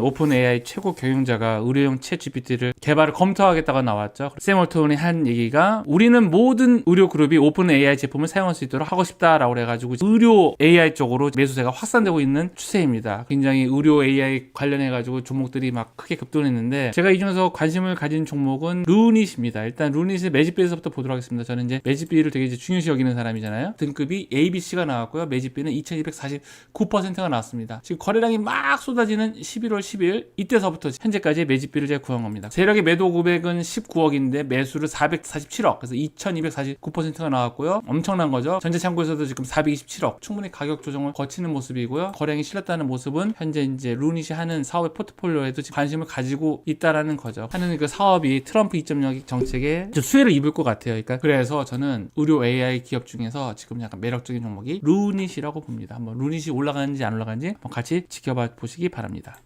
오픈 AI 최고 경영자가 의료용 챗 GPT를 개발을 검토하겠다고 나왔죠. 샘 월턴이 한 얘기가 우리는 모든 의료 그룹이 오픈 AI 제품을 사용할 수 있도록 하고 싶다라고 그래가지고 의료 AI 쪽으로 매수세가 확산되고 있는 추세입니다. 굉장히 의료 AI 관련해가지고 종목들이 막 크게 급등했는데 제가 이 중에서 관심을 가진 종목은 루닛입니다. 일단 루닛의 매집비에서부터 보도록 하겠습니다. 저는 이제 매집비를 되게 이제 중요시 여기는 사람이잖아요. 등급이 ABC가 나왔고요. 매집비는 2249%가 나왔습니다. 지금 거래량이 막 쏟아지는 11월 10일 이때서부터 현재까지 매집비를 제가 구한 겁니다. 세력의 매도 금액은 19억인데 매수를 447억 그래서 2249%가 나왔고요. 엄청난 거죠. 전체 창구에서도 지금 427억 충분히 가격 조정을 거치는 모습이고요. 거래량이 실렸다는 모습은 현재 이제 루닛이 하는 사업의 포트폴리오에도 관심을 가지고 있다라는 거죠. 하는 그 사업이 트럼프 2.0 정책에 좀 수혜를 입을 것 같아요. 그러니까 그래서 저는 의료 AI 기업 중에서 지금 약간 매력적인 종목이 루닛이라고 봅니다. 한번 루닛이 올라가는지 안 올라가는지 같이 지켜봐 보시기 바랍니다.